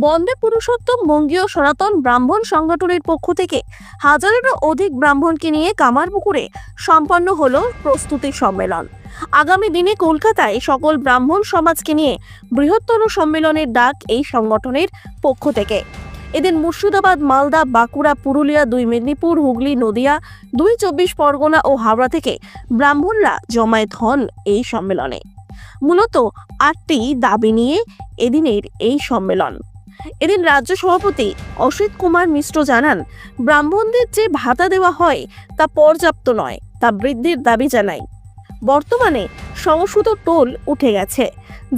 বন্দে পুরুষোত্তম বঙ্গীয় সনাতন ব্রাহ্মণ সংগঠনের পক্ষ থেকে হাজারেরও অধিক ব্রাহ্মণকে নিয়ে কামারপুকুরে সম্পন্ন হল প্রস্তুতি সম্মেলন। আগামী দিনে কলকাতায় সকল ব্রাহ্মণ সমাজকে নিয়ে বৃহত্তর সম্মেলনের ডাক এই সংগঠনের পক্ষ থেকে। এদিন মুর্শিদাবাদ, মালদা, বাঁকুড়া, পুরুলিয়া, দুই মেদিনীপুর, হুগলি, নদিয়া, দুই চব্বিশ পরগনা ও হাওড়া থেকে ব্রাহ্মণরা জমায়েত হন এই সম্মেলনে। মূলত আটটি দাবি নিয়ে এদিনের এই সম্মেলন। এদিন রাজ্য সভাপতি অসিত কুমার মিশ্র জানান, ব্রাহ্মণদের যে ভাতা দেওয়া হয় তা পর্যাপ্ত নয়, তা বৃদ্ধির দাবি জানাই। বর্তমানে সংস্কৃত টোল উঠে গেছে,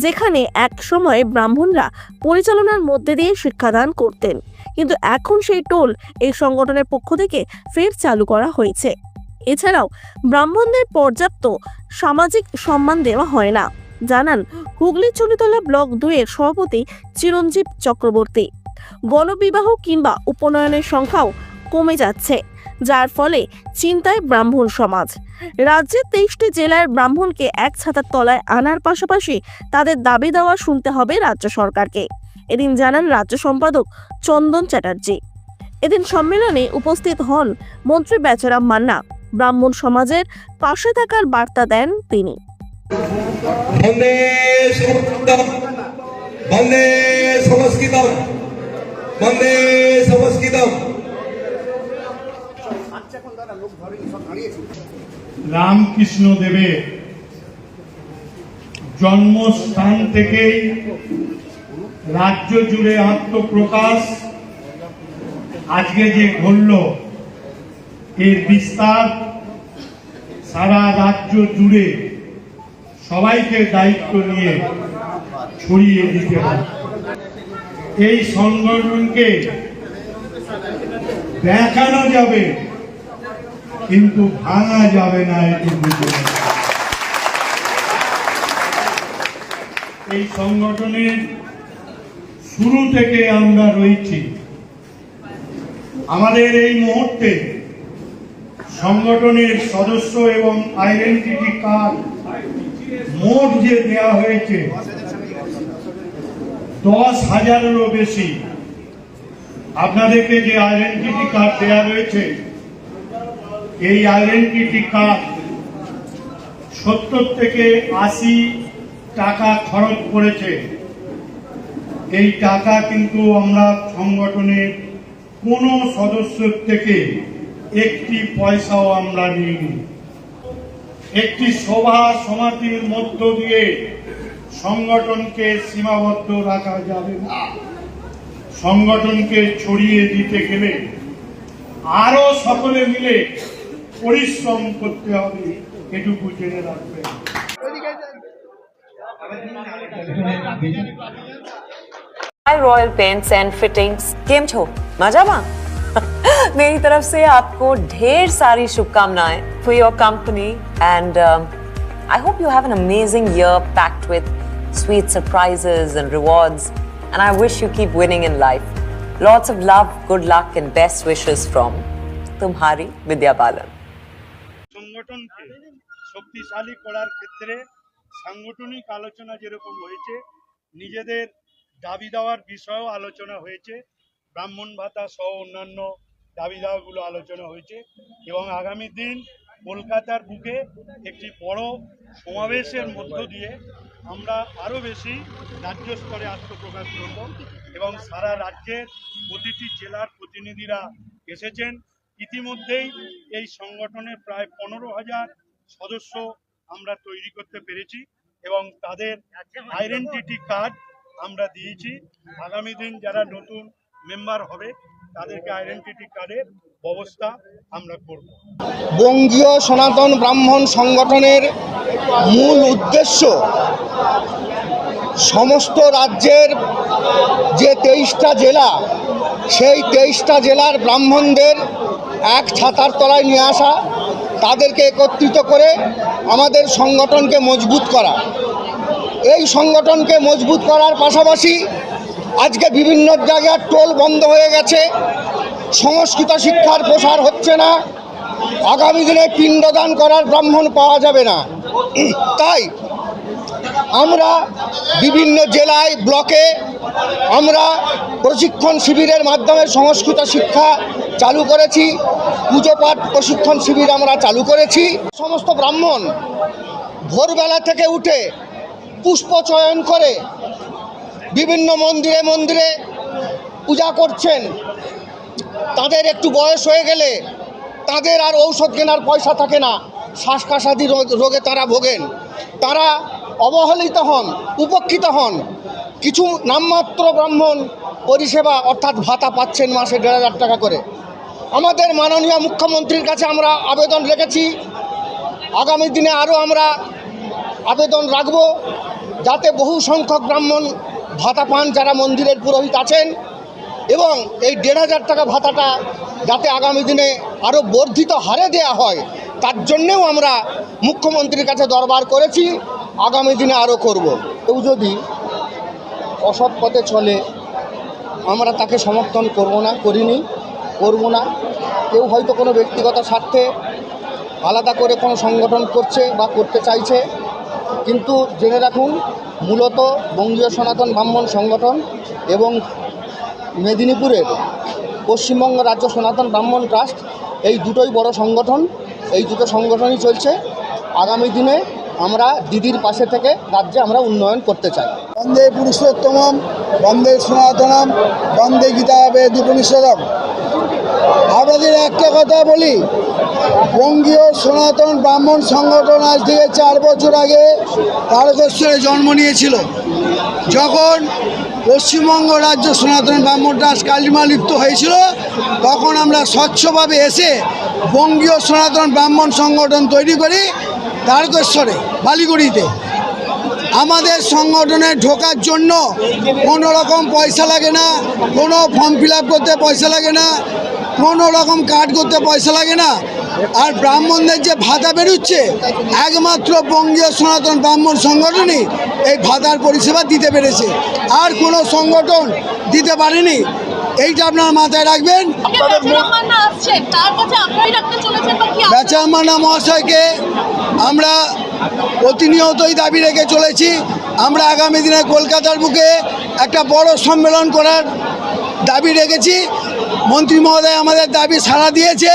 যেখানে এক সময় ব্রাহ্মণরা পরিচালনার মধ্যে দিয়ে শিক্ষাদান করতেন। কিন্তু এখন সেই টোল এই সংগঠনের পক্ষ থেকে ফের চালু করা হয়েছে। এছাড়াও ব্রাহ্মণদের পর্যাপ্ত সামাজিক সম্মান দেওয়া হয় না। জানান হুগলি চুনিতলা ব্লক দুয়ের সভাপতি চিরঞ্জীব চক্রবর্তী। গণবিবাহ কিংবা উপনয়নের সংখ্যাও কমে যাচ্ছে, যার ফলে চিন্তায় ব্রাহ্মণ সমাজ। রাজ্যের তেইশটি জেলার ব্রাহ্মণকে এক ছাতার তলায় আনার পাশাপাশি তাদের দাবি দেওয়া শুনতে হবে রাজ্য সরকারকে। এদিন জানান রাজ্য সম্পাদক চন্দন চ্যাটার্জি। এদিন সম্মেলনে উপস্থিত হন মন্ত্রী বেচারাম মান্না। ব্রাহ্মণ সমাজের পাশে থাকার বার্তা দেন তিনি। বন্দে সংস্কৃতম বন্দে বন্দে রামকৃষ্ণ দেবের জন্মস্থান থেকেই রাজ্য জুড়ে আত্মপ্রকাশ আজকে যে ঘটল, এর বিস্তার সারা রাজ্য জুড়ে সবাইকে দায়িত্ব নিয়ে ছড়িয়ে দিতে হবে। এই সংগঠনকে দেখানো যাবে, কিন্তু ভাঙা যাবে না এই সংগঠনের শুরু থেকে আমরা রয়েছি। আমাদের এই মুহূর্তে সংগঠনের সদস্য এবং আইডেন্টিটি কার্ড মোট যে দেয়া হয়েছে, দশ হাজারেরও বেশি। আপনাদেরকে যে আইডেন্টিটি কার্ড দেয়া রয়েছে, এই আইডেন্টিটি কার্ড সত্তর থেকে আশি টাকা খরচ করেছে। এই টাকা কিন্তু আমরা সংগঠনের কোনো সদস্যের থেকে একটি পয়সাও আমরা নিইনি। একটি সভা সমাধির মধ্য দিয়ে সংগঠনকে সীমাবদ্ধ রাখা যাবে না। সংগঠনকে ছড়িয়ে দিতে গেলে আরও সকলে মিলে পরিশ্রম করতে হবে, এটুকু জেনে রাখবে। Royal Paints and Fittings કેમ છો મજામાં मेरी तरफ से आपको ढेर सारी शुभकामनाएं for your company and I hope you have an amazing year packed with sweet surprises and rewards and I wish you keep winning in life. Lots of love, good luck and best wishes from Tumhari Vidya Balan. সংগঠনকে শক্তিশালী করার ক্ষেত্রে সাংগঠনিক আলোচনা যেরকম হয়েছে নিজেদের দাবি দেওয়ার বিষয়েও আলোচনা হয়েছে ব্রাহ্মণ ভাতা সহ অন্যান্য দাবি দেওয়াগুলো আলোচনা হয়েছে এবং আগামী দিন কলকাতার বুকে একটি বড় সমাবেশের মধ্য দিয়ে আমরা আরও বেশি রাজ্য স্তরে আত্মপ্রকাশ করব এবং সারা রাজ্যের প্রতিটি জেলার প্রতিনিধিরা এসেছেন। ইতিমধ্যেই এই সংগঠনের প্রায় পনেরো হাজার সদস্য আমরা তৈরি করতে পেরেছি এবং তাদের আইডেন্টিটি কার্ড আমরা দিয়েছি। আগামী দিন যারা নতুন মেম্বার হবে তাদেরকে আইডেন্টিটি কার্ডের ব্যবস্থা আমরা করব। বঙ্গীয় সনাতন ব্রাহ্মণ সংগঠনের মূল উদ্দেশ্য সমস্ত রাজ্যের যে তেইশটা জেলা, সেই তেইশটা জেলার ব্রাহ্মণদের এক ছাতার তলায় নিয়ে আসা, তাদেরকে একত্রিত করে আমাদের সংগঠনকে মজবুত করা। এই সংগঠনকে মজবুত করার পাশাপাশি আজকে বিভিন্ন জায়গার টোল বন্ধ হয়ে গেছে। সংস্কৃত শিক্ষার প্রসার হচ্ছে না। আগামী দিনে পিণ্ডদান করার ব্রাহ্মণ পাওয়া যাবে না। তাই আমরা বিভিন্ন জেলায়, ব্লকে আমরা প্রশিক্ষণ শিবিরের মাধ্যমে সংস্কৃত শিক্ষা চালু করেছি। পুজো পাঠ প্রশিক্ষণ শিবির আমরা চালু করেছি। সমস্ত ব্রাহ্মণ ভোরবেলা থেকে উঠে পুষ্প চয়ন করে বিভিন্ন মন্দিরে মন্দিরে পূজা করছেন। তাদের একটু বয়স হয়ে গেলে তাদের আর ঔষধ কেনার পয়সা থাকে না। শ্বাসকাশাদি রোগ- তারা ভোগেন। তারা অবহেলিত হন উপেক্ষিত হন। কিছু নামমাত্র ব্রাহ্মণ পরিষেবা অর্থাৎ ভাতা পাচ্ছেন মাসে দেড় হাজার টাকা করে। আমাদের মাননীয় মুখ্যমন্ত্রীর কাছে আমরা আবেদন রেখেছি। আগামী দিনে আরও আমরা আবেদন রাখব। যাতে বহু সংখ্যক ব্রাহ্মণ ভাতা পান যারা মন্দিরের পুরোহিত আছেন এবং এই দেড় হাজার টাকা ভাতাটা যাতে আগামী দিনে আরও বর্ধিত হারে দেয়া হয়, তার জন্যেও আমরা মুখ্যমন্ত্রীর কাছে দরবার করেছি, আগামী দিনে আরও করব। কেউ যদি অসৎ পথে চলে, আমরা তাকে সমর্থন করব না, করিনি, করব না। কেউ হয়তো কোনো ব্যক্তিগত স্বার্থে আলাদা করে কোনো সংগঠন করছে বা করতে চাইছে, কিন্তু জেনে রাখুন মূলত বঙ্গীয় সনাতন ব্রাহ্মণ সংগঠন এবং মেদিনীপুরের পশ্চিমবঙ্গ রাজ্য সনাতন ব্রাহ্মণ ট্রাস্ট, এই দুটোই বড় সংগঠন। এই দুটো সংগঠনই চলছে। আগামী দিনে আমরা দিদির পাশে থেকে রাজ্যে আমরা উন্নয়ন করতে চাই। বন্দে পুরুষোত্তমম, বন্দে সনাতনম, বন্দে গীতা বেদুপনিষদম আপনাদের একটা কথা বলি। বঙ্গীয় সনাতন ব্রাহ্মণ সংগঠন আজ থেকে চার বছর আগে তারকেশ্বরে জন্ম নিয়েছিল। যখন পশ্চিমবঙ্গ রাজ্য সনাতন ব্রাহ্মণ দাস কালিমা লিপ্ত হয়েছিল, তখন আমরা স্বচ্ছভাবে এসে বঙ্গীয় সনাতন ব্রাহ্মণ সংগঠন তৈরি করি তারকেশ্বরে, বালিগুড়িতে। আমাদের সংগঠনে ঢোকার জন্য কোনো রকম পয়সা লাগে না, কোনো ফর্ম ফিল করতে পয়সা লাগে না। কোনো রকম কার্ড করতে পয়সা লাগে না। আর ব্রাহ্মণদের যে ভাতা বেরোচ্ছে একমাত্র বঙ্গীয় সনাতন ব্রাহ্মণ সংগঠনই এই ভাতার পরিষেবা দিতে পেরেছে। আর কোনো সংগঠন দিতে পারেনি। এইটা আপনার মাথায় রাখবেন। বেচারামান্না আসছে তার কাছে আপনারাই রাখতে চলেছেন বা কি বেচারমানা মহাশয়কে আমরা প্রতিনিয়তই দাবি রেখে চলেছি। আমরা আগামী দিনে কলকাতার বুকে একটা বড় সম্মেলন করার দাবি রেখেছি। মন্ত্রী মহোদয় আমাদের দাবি সাড়া দিয়েছে।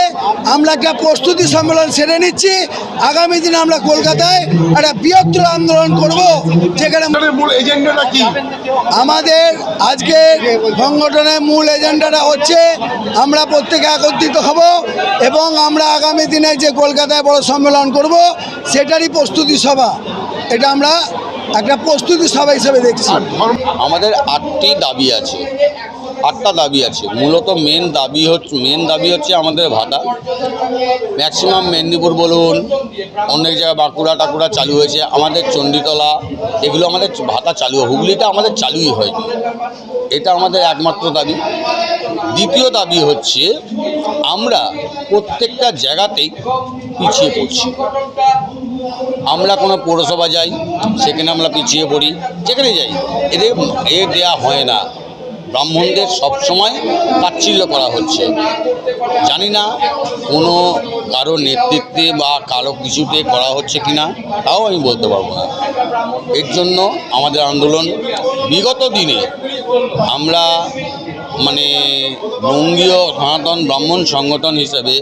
আমরা একটা প্রস্তুতি সম্মেলন সেরে নিচ্ছি। আগামী দিনে আমরা কলকাতায় একটা বৃহত্তর আন্দোলন করব যেখানে আমাদের আজকে সংগঠনের মূল এজেন্ডাটা হচ্ছে আমরা প্রত্যেকে একত্রিত হব এবং আমরা আগামী দিনে যে কলকাতায় বড় সম্মেলন করব সেটারই প্রস্তুতি সভা। এটা আমরা একটা প্রস্তুতি সভা হিসেবে দেখছি। আমাদের আটটি দাবি আছে। আটটা দাবি আছে। মূলত মেন দাবি হচ্ছে মেন দাবি হচ্ছে আমাদের ভাতা ম্যাক্সিমাম মেদিনীপুর বলুন, অনেক জায়গায় বাঁকুড়া টাকুড়া চালু হয়েছে। আমাদের চণ্ডীতলা, এগুলো আমাদের ভাতা চালু হুগলিটা আমাদের চালুই হয়নি এটা আমাদের একমাত্র দাবি। দ্বিতীয় দাবি হচ্ছে, আমরা প্রত্যেকটা জায়গাতেই পিছিয়ে পড়ছি। আমরা কোনো পৌরসভা যাই, সেখানে আমরা পিছিয়ে পড়ি, যেখানে যাই, এদের, এ দেয়া হয় না। ব্রাহ্মণদের সবসময় তাচ্ছিল্য করা হচ্ছে। জানি না কোনো কারও নেতৃত্বে বা কারও কিছুতে করা হচ্ছে কি না তাও আমি বলতে পারব না। এর জন্য আমাদের আন্দোলন বিগত দিনে আমরা মানে বঙ্গীয় সনাতন ব্রাহ্মণ সংগঠন হিসেবে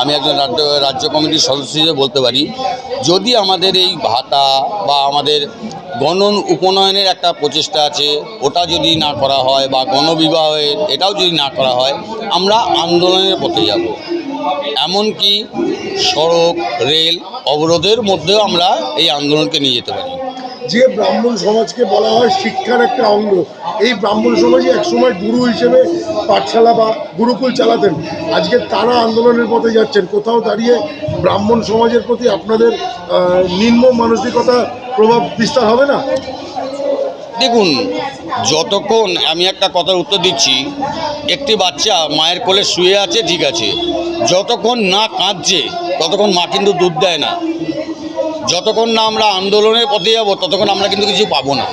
আমি একজন রাজ্য রাজ্য কমিটির সদস্য হিসেবে বলতে পারি, যদি আমাদের এই ভাতা বা আমাদের গণ উপনয়নের একটা প্রচেষ্টা আছে, ওটা যদি না করা হয় বা গণবিবাহের এটাও যদি না করা হয়, আমরা আন্দোলনের পথে যাব। এমনকি সড়ক, রেল অবরোধের মধ্যেও আমরা এই আন্দোলনকে নিয়ে যেতে পারি। যে ব্রাহ্মণ সমাজকে বলা হয় শিক্ষার একটা অঙ্গ, এই ব্রাহ্মণ সমাজই একসময় গুরু হিসেবে পাঠশালা বা গুরুকুল চালাতেন। আজকে তারা আন্দোলনের পথে যাচ্ছেন। কোথাও দাঁড়িয়ে ব্রাহ্মণ সমাজের প্রতি আপনাদের নিম্ন মানসিকতা প্রভাব বিস্তার হবে না? দেখুন, যতক্ষণ আমি একটা কথার উত্তর দিচ্ছি, একটি বাচ্চা মায়ের কোলে শুয়ে আছে, ঠিক আছে। যতক্ষণ না কাঁদছে, ততক্ষণ মা কিন্তু দুধ দেয় না। যতক্ষণ না আমরা আন্দোলনের পথে যাব, ততক্ষণ আমরা কিন্তু কিছু পাবো না।